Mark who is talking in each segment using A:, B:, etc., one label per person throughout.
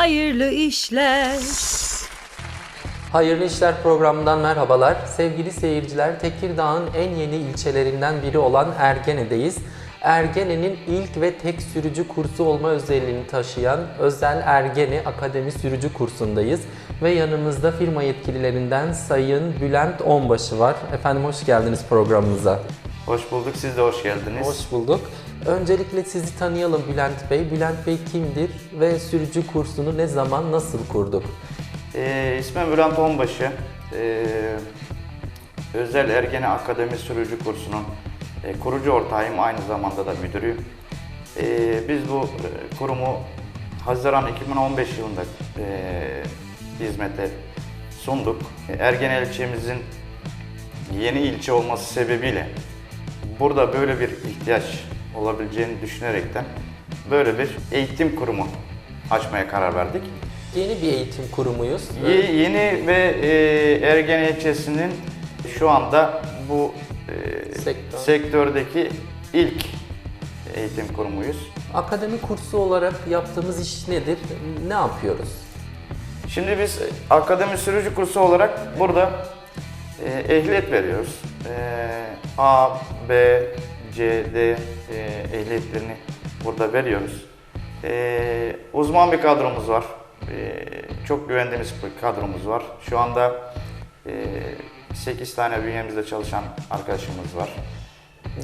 A: hayırlı işler.
B: Hayırlı İşler programından merhabalar. Sevgili seyirciler, Tekirdağ'ın en yeni ilçelerinden biri olan Ergene'deyiz. Ergene'nin ilk ve tek sürücü kursu olma özelliğini taşıyan Özel Ergene Akademi Sürücü Kursu'ndayız. Ve yanımızda firma yetkililerinden Sayın Bülent Onbaşı var. Efendim hoş geldiniz programımıza.
C: Hoş bulduk, siz de hoş geldiniz.
B: Hoş bulduk. Öncelikle sizi tanıyalım Bülent Bey. Bülent Bey kimdir ve sürücü kursunu ne zaman, nasıl kurduk?
C: Ee, ismim Bülent Onbaşı. Ee, Özel Ergene Akademi Sürücü Kursu'nun e, kurucu ortağıyım, aynı zamanda da müdürüyüm. Ee, biz bu e, kurumu Haziran 2015 yılında e, hizmete sunduk. Ergene ilçemizin yeni ilçe olması sebebiyle burada böyle bir ihtiyaç olabileceğini düşünerekten böyle bir eğitim kurumu açmaya karar verdik.
B: Yeni bir eğitim kurumuyuz.
C: Ye- Yeni ve e, Ergene ilçesinin şu anda bu e,
B: Sektör.
C: sektördeki ilk eğitim kurumuyuz.
B: Akademi kursu olarak yaptığımız iş nedir? Ne yapıyoruz?
C: Şimdi biz akademi sürücü kursu olarak burada e, ehliyet veriyoruz. E, A, B, C, D e, ehliyetlerini burada veriyoruz. E, uzman bir kadromuz var. E, çok güvendiğimiz bir kadromuz var. Şu anda e, 8 tane bünyemizde çalışan arkadaşımız var.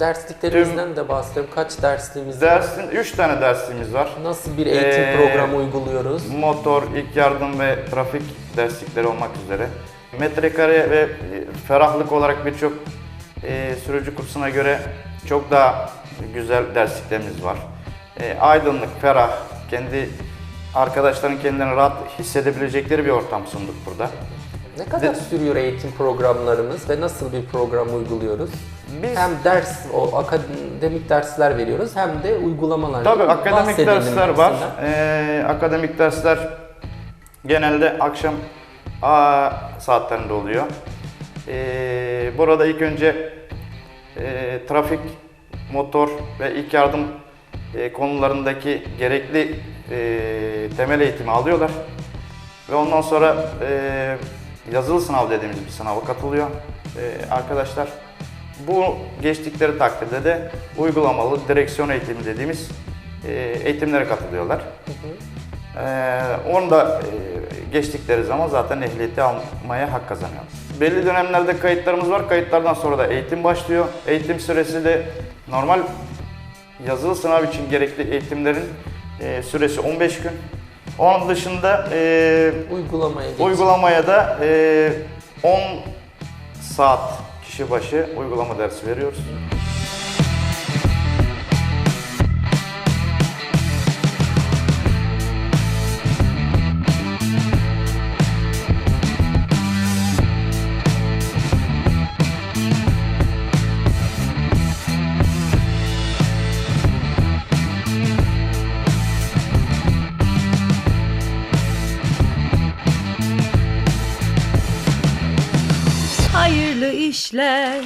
B: Dersliklerimizden de bahsedelim. Kaç dersliğimiz var?
C: Dersin 3 tane dersliğimiz var.
B: Nasıl bir eğitim
C: Ee,
B: programı uyguluyoruz?
C: Motor, ilk yardım ve trafik derslikleri olmak üzere. Metrekare ve e, ferahlık olarak birçok e, sürücü kursuna göre çok daha güzel dersliklerimiz var. E, aydınlık, ferah, kendi arkadaşların kendilerini rahat hissedebilecekleri bir ortam sunduk burada.
B: Ne kadar sürüyor eğitim programlarımız ve nasıl bir program uyguluyoruz?
C: Biz-
B: hem ders, o akademik dersler veriyoruz hem de uygulamalar.
C: Tabii akademik
B: Bahsedelim
C: dersler var. Ee, akademik dersler genelde akşam A saatlerinde oluyor. Ee, burada ilk önce e, trafik, motor ve ilk yardım e, konularındaki gerekli e, temel eğitimi alıyorlar. Ve ondan sonra e, yazılı sınav dediğimiz bir sınava katılıyor e, arkadaşlar. Bu geçtikleri takdirde de uygulamalı direksiyon eğitimi dediğimiz e, eğitimlere katılıyorlar. E, onu da e, geçtikleri zaman zaten ehliyeti almaya hak kazanıyorlar. Belli dönemlerde kayıtlarımız var. Kayıtlardan sonra da eğitim başlıyor. Eğitim süresi de normal yazılı sınav için gerekli eğitimlerin e, süresi 15 gün. Onun dışında e,
B: Uygulamaya.
C: Uygulamaya da e, 10 saat kişi başı uygulama dersi veriyoruz.
A: Hayırlı işler.